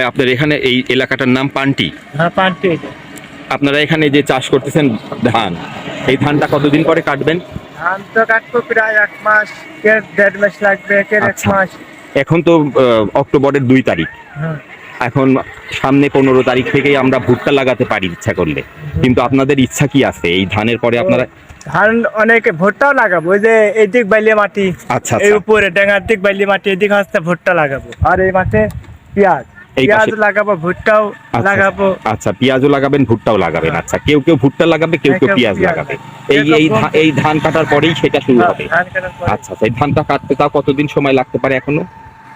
ভাই আপনার এখানে এই এলাকাটার নাম পান্টি? হ্যাঁ পান্টি আপনারা এখানে যে চাষ করতেছেন ধান এই ধানটা কতদিন পরে কাটবেন? ধান তো কাটবো প্রায় এক মাস দেড় মাস লাগবে এক আচ্ছা। মাস। এখন তো অক্টোবরের দুই তারিখ। এখন সামনে পনেরো তারিখ থেকেই আমরা ভুট্টা লাগাতে পারি ইচ্ছা করলে। কিন্তু আপনাদের ইচ্ছা কি আছে? এই ধানের পরে আপনারা ধান অনেকে ভুট্টাও লাগাবো ওই যে এদিক বাইলে মাটি আচ্ছা এই আচ্ছা উপরে ডেঙ্গার দিক বাইলে মাটি এদিক হাসতে ভুট্টা লাগাবো। আর এই মাঠে পেঁয়াজ। এই পেঁয়াজ পাশে- লাগাবো ভুট্টাও আচ্ছা, লাগাবো। আচ্ছা পেঁয়াজও লাগাবেন ভুট্টাও লাগাবেন হ্যাঁ। আচ্ছা কেউ কেউ ভুট্টা লাগাবে কেউ কেউ কেউ পেঁয়াজ লাগাবে। এই এই ধান কাটার পরেই সেটা শুরু হবে। কাটার পরে। আচ্ছা আচ্ছা এই ধানটা কাটতে তাও কতদিন সময় লাগতে পারে এখনও?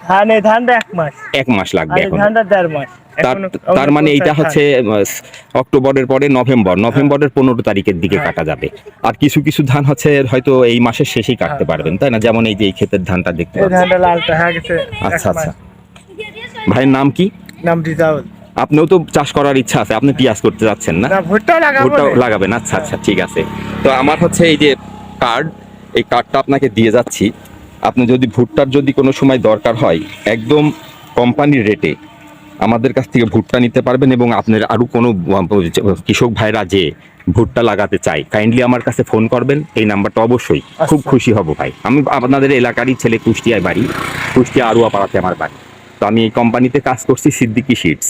ধান এই ধানটা এক মাস। এক মাস আর লাগবে এখন। ধানটা দেড় মাস। তার মানে এইটা হচ্ছে অক্টোবরের পরে নভেম্বর। নভেম্বরের পনেরো তারিখের দিকে হ্যাঁ। কাটা যাবে। আর কিছু কিছু ধান হচ্ছে হয়তো এই মাসের শেষেই কাটতে হ্যাঁ। পারবেন তাই না? যেমন এই যে এই ক্ষেতের ধানটা দেখতে পাচ্ছেন হয়ে আচ্ছা আচ্ছা। ভাইয়ের নাম কি? নাম রিজাউল। আপনিও তো চাষ করার ইচ্ছা আছে আপনি পিয়াজ করতে যাচ্ছেন না? না ভুট্টা লাগাবো ভুট্টা লাগাবেন আচ্ছা আচ্ছা ঠিক আছে। তো আমার হচ্ছে এই যে কার্ড এই কার্ডটা আপনাকে দিয়ে যাচ্ছি। আপনি যদি ভুট্টার যদি কোনো সময় দরকার হয় একদম কোম্পানির রেটে আমাদের কাছ থেকে ভুট্টা নিতে পারবেন এবং আপনার আরও কোনো কৃষক ভাইরা যে ভুট্টা লাগাতে চাই কাইন্ডলি আমার কাছে ফোন করবেন এই নাম্বারটা অবশ্যই। খুব আচ্ছা। খুশি হব ভাই। আমি আপনাদের এলাকারই ছেলে কুষ্টিয়ায় বাড়ি কুষ্টিয়া আরুয়া পাড়াতে আমার বাড়ি। আমি এই কোম্পানিতে কাজ করছি সিদ্দিকি শিটস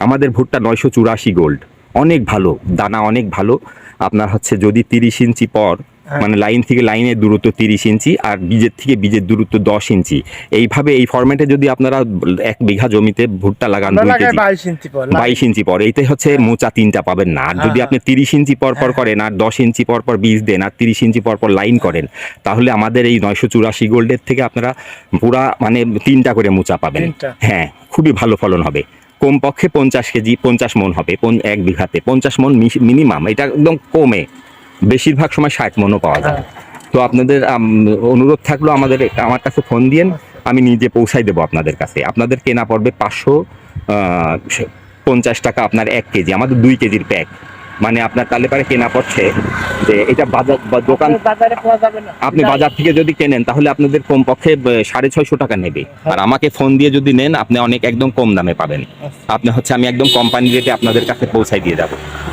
আমাদের ভুট্টা নয়শো চুরাশি গোল্ড অনেক ভালো, দানা অনেক ভালো আপনার হচ্ছে যদি তিরিশ ইঞ্চি পর। মানে লাইন থেকে লাইনের দূরত্ব তিরিশ ইঞ্চি আর বীজের থেকে বীজের দূরত্ব দশ ইঞ্চি। এইভাবে এই ফরম্যাটে যদি আপনারা এক বিঘা জমিতে ভুট্টা লাগান বাইশ ইঞ্চি পর এইতে হচ্ছে মোচা তিনটা পাবেন না। আর যদি হ্যাঁ, আপনি তিরিশ ইঞ্চি পর পর হ্যাঁ। করেন আর দশ ইঞ্চি পর পর বীজ দেন আর তিরিশ ইঞ্চি পর পর লাইন করেন তাহলে আমাদের এই নয়শো চুরাশি গোল্ডের থেকে আপনারা পুরা মানে তিনটা করে মোচা পাবেন। হ্যাঁ খুবই ভালো ফলন হবে। কমপক্ষে পঞ্চাশ কেজি পঞ্চাশ মন হবে এক বিঘাতে। পঞ্চাশ মন মিনিমাম এটা একদম কমে। বেশিরভাগ সময় ষাট মনও পাওয়া যায়। তো আপনাদের অনুরোধ থাকল আমাদের, আমার কাছে ফোন দিয়েন, আমি নিজে পৌঁছাই দেবো আপনাদের কাছে। আপনাদের কেনা পড়বে পাঁচশো পঞ্চাশ টাকা আপনার এক কেজি, আমাদের দুই কেজির প্যাক মানে আপনার তাহলে পারে কেনা পড়ছে যে এটা বাজার বা দোকান আপনি বাজার থেকে যদি কেনেন তাহলে আপনাদের কমপক্ষে সাড়ে ছয়শো টাকা নেবে। আর আমাকে ফোন দিয়ে যদি নেন আপনি অনেক একদম কম দামে পাবেন। আপনি হচ্ছে আমি একদম কোম্পানি রেটে আপনাদের কাছে পৌঁছাই দিয়ে যাব।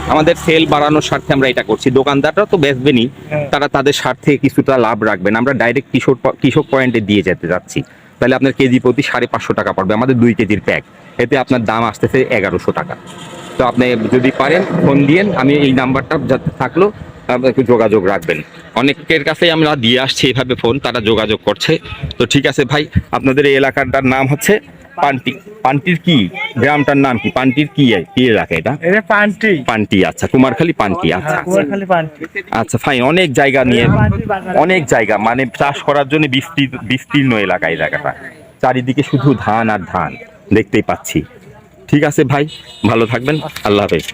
আমাদের সেল বাড়ানোর স্বার্থে আমরা এটা করছি। দোকানদাররা তো বেচবেনই হ্যাঁ। তারা তাদের স্বার্থে কিছুটা লাভ রাখবেন। আমরা ডাইরেক্ট প- কৃষক পয়েন্টে দিয়ে যেতে যাচ্ছি। তাহলে আপনার কেজি প্রতি সাড়ে পাঁচশো টাকা পড়বে আমাদের দুই কেজির প্যাক এতে আপনার দাম আসতেছে এগারোশো টাকা। তো আপনি যদি পারেন ফোন দিয়েন আমি এই নাম্বারটা যাতে থাকল একটু যোগাযোগ রাখবেন। অনেকের কাছে আমরা দিয়ে আসছি এইভাবে ফোন তারা যোগাযোগ করছে। তো ঠিক আছে ভাই আপনাদের এই এলাকাটার নাম হচ্ছে পান্টি। পান্টির কি? গ্রামটার নাম কি? পান্টির কি কি এলাকা এটা? পান্টি। পান্টি আচ্ছা কুমারখালী পান্টি আচ্ছা আচ্ছা। ফাইন অনেক জায়গা নিয়ে অনেক জায়গা মানে চাষ করার জন্য বিস্তীর্ণ বিস্তীর্ণ এলাকা এই জায়গাটা। চারিদিকে শুধু ধান আর ধান দেখতেই পাচ্ছি। ঠিক আছে ভাই ভালো থাকবেন আল্লাহ হাফেজ।